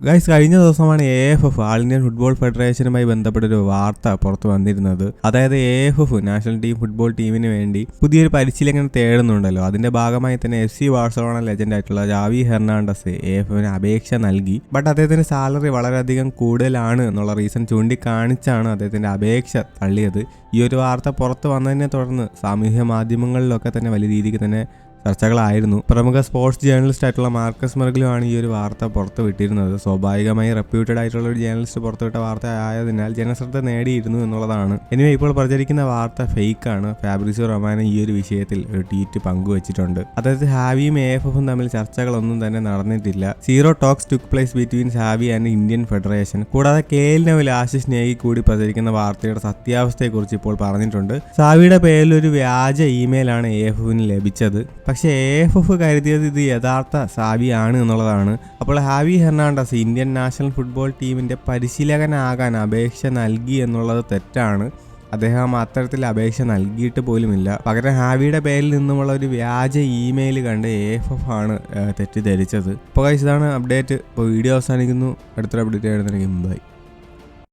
Guys കഴിഞ്ഞ ദിവസമാണ് A F F all Indian football ഫെഡറേഷനുമായി ബന്ധപ്പെട്ട ഒരു വാർത്ത പുറത്തു വന്നിരുന്നത്. അതായത് A F F national team football ടീമിന് വേണ്ടി പുതിയൊരു പരിശീലകൻ തേടുന്നുണ്ടല്ലോ. അതിന്റെ ഭാഗമായി തന്നെ എഫ് സി ബാഴ്സലോണ ലെജൻഡ് ആയിട്ടുള്ള ജാവി ഹെർണാണ്ടസ് എ എഫ് എഫിന് അപേക്ഷ നൽകി. ബട്ട് അദ്ദേഹത്തിന്റെ സാലറി വളരെയധികം കൂടുതലാണ് എന്നുള്ള റീസൺ ചൂണ്ടിക്കാണിച്ചാണ് അദ്ദേഹത്തിന്റെ അപേക്ഷ തള്ളിയത്. ഈ ഒരു വാർത്ത പുറത്ത് വന്നതിനെ തുടർന്ന് സാമൂഹ്യ മാധ്യമങ്ങളിലൊക്കെ തന്നെ വലിയ രീതിക്ക് തന്നെ ചർച്ചകളായിരുന്നു. പ്രമുഖ സ്പോർട്സ് ജേർണലിസ്റ്റ് ആയിട്ടുള്ള മാർക്കസ് മെർഗിലുമാണ് ഈ ഒരു വാർത്ത പുറത്തുവിട്ടിരുന്നത്. സ്വാഭാവികമായി റെപ്യൂട്ടഡ് ആയിട്ടുള്ള ഒരു ജേർണലിസ്റ്റ് പുറത്തുവിട്ട വാർത്ത ആയതിനാൽ ജനശ്രദ്ധ നേടിയിരുന്നു എന്നുള്ളതാണ്. എനിവേ ഇപ്പോൾ പ്രചരിക്കുന്ന വാർത്ത ഫേക്ക് ആണ്. ഫാബ്രിസിയോ റൊമാനോ ഈ ഒരു വിഷയത്തിൽ ഒരു ട്വീറ്റ് പങ്കുവച്ചിട്ടുണ്ട്. അതായത് ഹാവിയും എ എഫ് എഫും തമ്മിൽ ചർച്ചകളൊന്നും തന്നെ നടന്നിട്ടില്ല. Zero talks took place between Harvey and Indian federation. കൂടാതെ കെ എൽ നവൽ ആശിഷ് നേഗി കൂടി പ്രചരിക്കുന്ന വാർത്തയുടെ സത്യാവസ്ഥയെക്കുറിച്ച് ഇപ്പോൾ പറഞ്ഞിട്ടുണ്ട്. സാവിയുടെ പേരിൽ ഒരു വ്യാജ ഇമെയിലാണ് എ എഫ് എഫിന് ലഭിച്ചത്. പക്ഷേ എഫ് എഫ് കരുതിയത് ഇത് യഥാർത്ഥ സാവിയാണ് എന്നുള്ളതാണ്. അപ്പോൾ ഹാവി ഹെർണാണ്ടസ് ഇന്ത്യൻ നാഷണൽ ഫുട്ബോൾ ടീമിന്റെ പരിശീലകനാകാൻ അപേക്ഷ നൽകി എന്നുള്ളത് തെറ്റാണ്. അദ്ദേഹം അത്തരത്തിൽ അപേക്ഷ നൽകിയിട്ട് പോലുമില്ല. പകരം ഹാവിയുടെ പേരിൽ നിന്നുമുള്ള ഒരു വ്യാജ ഇമെയിൽ കണ്ട് എഫ് എഫ് ആണ് തെറ്റിദ്ധരിച്ചത്. guys ഇതാണ് അപ്ഡേറ്റ്. ഇപ്പോൾ വീഡിയോ അവസാനിക്കുന്നു. അടുത്തൊരു അപ്ഡേറ്റ് ആയിരുന്നെങ്കിൽ മുമ്പായി